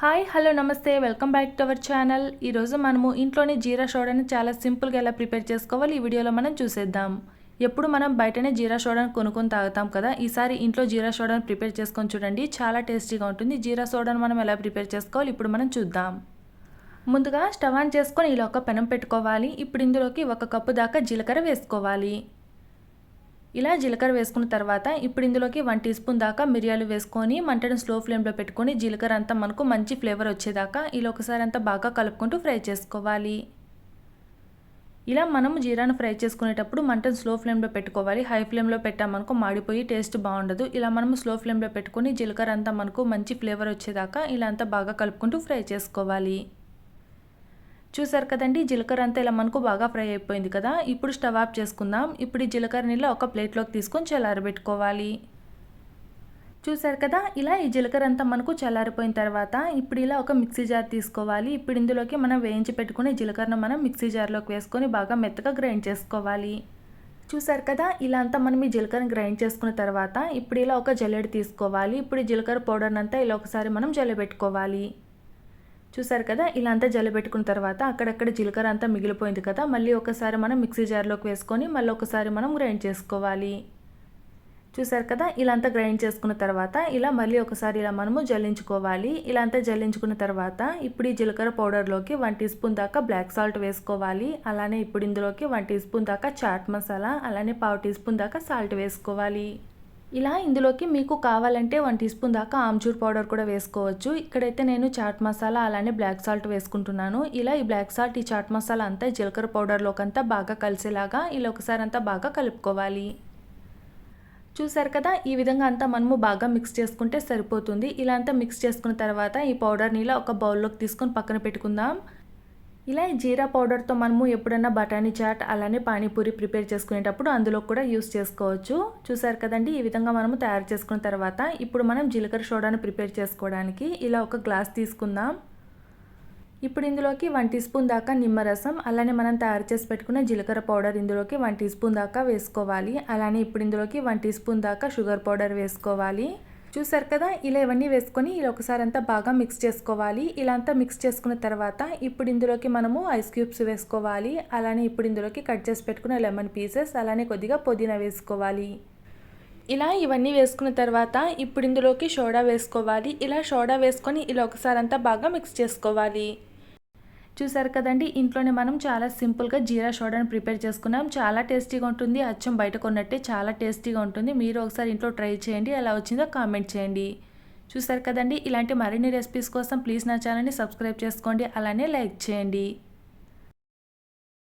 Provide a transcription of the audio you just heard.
Hi hello నమస్తే. Welcome back to our channel. ఈరోజు మనము ఇంట్లోనే జీరా సోడాని చాలా సింపుల్గా ఎలా ప్రిపేర్ చేసుకోవాలి ఈ వీడియోలో మనం చూసేద్దాం. ఎప్పుడు మనం బయటనే జీరా సోడాని కొనుక్కొని తాగుతాం కదా ఈసారి ఇంట్లో జీరా సోడాని ప్రిపేర్ చేసుకొని చూడండి. చాలా టేస్టీగా ఉంటుంది. జీరా సోడాని మనం ఎలా ప్రిపేర్ చేసుకోవాలి ఇప్పుడు మనం చూద్దాం. ముందుగా స్టవ్ ఆన్ చేసుకొని ఇలా ఒక పెనం పెట్టుకోవాలి. ఇప్పుడు ఇందులోకి ఒక కప్పు దాకా జీలకర్ర వేసుకోవాలి. ఇలా జీలకర్ర వేసుకున్న తర్వాత ఇప్పుడు ఇందులోకి వన్ టీ స్పూన్ దాకా మిరియాలు వేసుకొని మంటను స్లో ఫ్లేమ్లో పెట్టుకొని జీలకర్ర అంతా మనకు మంచి ఫ్లేవర్ వచ్చేదాకా ఇలా ఒకసారి అంతా బాగా కలుపుకుంటూ ఫ్రై చేసుకోవాలి. ఇలా మనం జీరాను ఫ్రై చేసుకునేటప్పుడు మంటను స్లో ఫ్లేమ్లో పెట్టుకోవాలి. హై ఫ్లేమ్లో పెట్టామనుకో మాడిపోయి టేస్ట్ బాగుండదు. ఇలా మనం స్లో ఫ్లేమ్లో పెట్టుకొని జీలకర్ర అంతా మనకు మంచి ఫ్లేవర్ వచ్చేదాకా ఇలా అంతా బాగా కలుపుకుంటూ ఫ్రై చేసుకోవాలి. చూసారు కదండి జీలకర్ర అంతా ఇలా మనకు బాగా ఫ్రై అయిపోయింది కదా ఇప్పుడు స్టవ్ ఆఫ్ చేసుకుందాం. ఇప్పుడు ఈ జీలకర్ర నీళ్ళ ఒక ప్లేట్లోకి తీసుకొని చల్లారబెట్టుకోవాలి. చూసారు కదా ఇలా ఈ జీలకర్ర అంతా మనకు చల్లారిపోయిన తర్వాత ఇప్పుడు ఇలా ఒక మిక్సీ జార్ తీసుకోవాలి. ఇప్పుడు ఇందులోకి మనం వేయించి పెట్టుకునే జీలకర్రను మనం మిక్సీ జార్లోకి వేసుకొని బాగా మెత్తగా గ్రైండ్ చేసుకోవాలి. చూసారు కదా ఇలా అంతా మనం ఈ జీలకర్రని గ్రైండ్ చేసుకున్న తర్వాత ఇప్పుడు ఇలా ఒక జల్లెడ తీసుకోవాలి. ఇప్పుడు ఈ జీలకర్ర పౌడర్ని అంతా ఇలా ఒకసారి మనం జల్లబెట్టుకోవాలి చూసారు కదా? ఇలా అంతా జల్లబెట్టుకున్న తర్వాత అక్కడక్కడ జీలకర్ర అంతా మిగిలిపోయింది కదా? మళ్ళీ ఒకసారి మనం మిక్సీ జార్లోకి వేసుకొని మళ్ళీ ఒకసారి మనం గ్రైండ్ చేసుకోవాలి. చూసారు కదా? ఇలా అంతా గ్రైండ్ చేసుకున్న తర్వాత ఇలా మళ్ళీ ఒకసారి ఇలా మనము జల్లించుకోవాలి. ఇలా అంతా జల్లించుకున్న తర్వాత ఇప్పుడు ఈ జీలకర్ర పౌడర్లోకి వన్ టీ స్పూన్ దాకా బ్లాక్ సాల్ట్ వేసుకోవాలి. అలానే ఇప్పుడు ఇందులోకి వన్ టీ స్పూన్ దాకా చాట్ మసాలా అలానే పావు టీ స్పూన్ దాకా సాల్ట్ వేసుకోవాలి. ఇలా ఇందులోకి మీకు కావాలంటే వన్ టీ స్పూన్ దాకా ఆమ్చూర్ పౌడర్ కూడా వేసుకోవచ్చు. ఇక్కడైతే నేను చాట్ మసాలా అలానే బ్లాక్ సాల్ట్ వేసుకుంటున్నాను. ఇలా ఈ బ్లాక్ సాల్ట్ ఈ చాట్ మసాలా అంతా జీలకర్ర పౌడర్లోకి అంతా బాగా కలిసేలాగా ఇలా ఒకసారి అంతా బాగా కలుపుకోవాలి. చూసారు కదా ఈ విధంగా అంతా మనము బాగా మిక్స్ చేసుకుంటే సరిపోతుంది. ఇలా అంతా మిక్స్ చేసుకున్న తర్వాత ఈ పౌడర్ని ఇలా ఒక బౌల్లోకి తీసుకొని పక్కన పెట్టుకుందాం. ఇలా జీరా పౌడర్తో మనము ఎప్పుడన్నా బఠానీ చాట్ అలానే పానీపూరి ప్రిపేర్ చేసుకునేటప్పుడు అందులో కూడా యూస్ చేసుకోవచ్చు. చూసారు కదండి? ఈ విధంగా మనము తయారు చేసుకున్న తర్వాత ఇప్పుడు మనం జీలకర్ర సోడాను ప్రిపేర్ చేసుకోవడానికి ఇలా ఒక గ్లాస్ తీసుకుందాం. ఇప్పుడు ఇందులోకి వన్ టీ స్పూన్ దాకా నిమ్మరసం అలానే మనం తయారు చేసి పెట్టుకున్న జీలకర్ర పౌడర్ ఇందులోకి వన్ టీ స్పూన్ దాకా వేసుకోవాలి. అలానే ఇప్పుడు ఇందులోకి వన్ టీ స్పూన్ దాకా షుగర్ పౌడర్ వేసుకోవాలి. చూసారు కదా ఇలా ఇవన్నీ వేసుకొని ఇలా ఒకసారి అంతా బాగా మిక్స్ చేసుకోవాలి. ఇలా అంతా మిక్స్ చేసుకున్న తర్వాత ఇప్పుడు ఇందులోకి మనము ఐస్ క్యూబ్స్ వేసుకోవాలి. అలానే ఇప్పుడు ఇందులోకి కట్ చేసి పెట్టుకున్న లెమన్ పీసెస్ అలానే కొద్దిగా పుదీనా వేసుకోవాలి. ఇలా ఇవన్నీ వేసుకున్న తర్వాత ఇప్పుడు ఇందులోకి సోడా వేసుకోవాలి. ఇలా సోడా వేసుకొని ఇలా ఒకసారి అంతా బాగా మిక్స్ చేసుకోవాలి. చూసారు కదండి ఇంట్లోనే మనం చాలా సింపుల్గా జీరా సోడాని ప్రిపేర్ చేసుకున్నాం. చాలా టేస్టీగా ఉంటుంది. అచ్చం బయట కొన్నట్టే చాలా టేస్టీగా ఉంటుంది. మీరు ఒకసారి ఇంట్లో ట్రై చేయండి. ఎలా వచ్చిందో కామెంట్ చేయండి. చూసారు కదండి ఇలాంటి మరిన్ని రెసిపీస్ కోసం ప్లీజ్ నా ఛానల్ని సబ్స్క్రైబ్ చేసుకోండి. అలానే లైక్ చేయండి.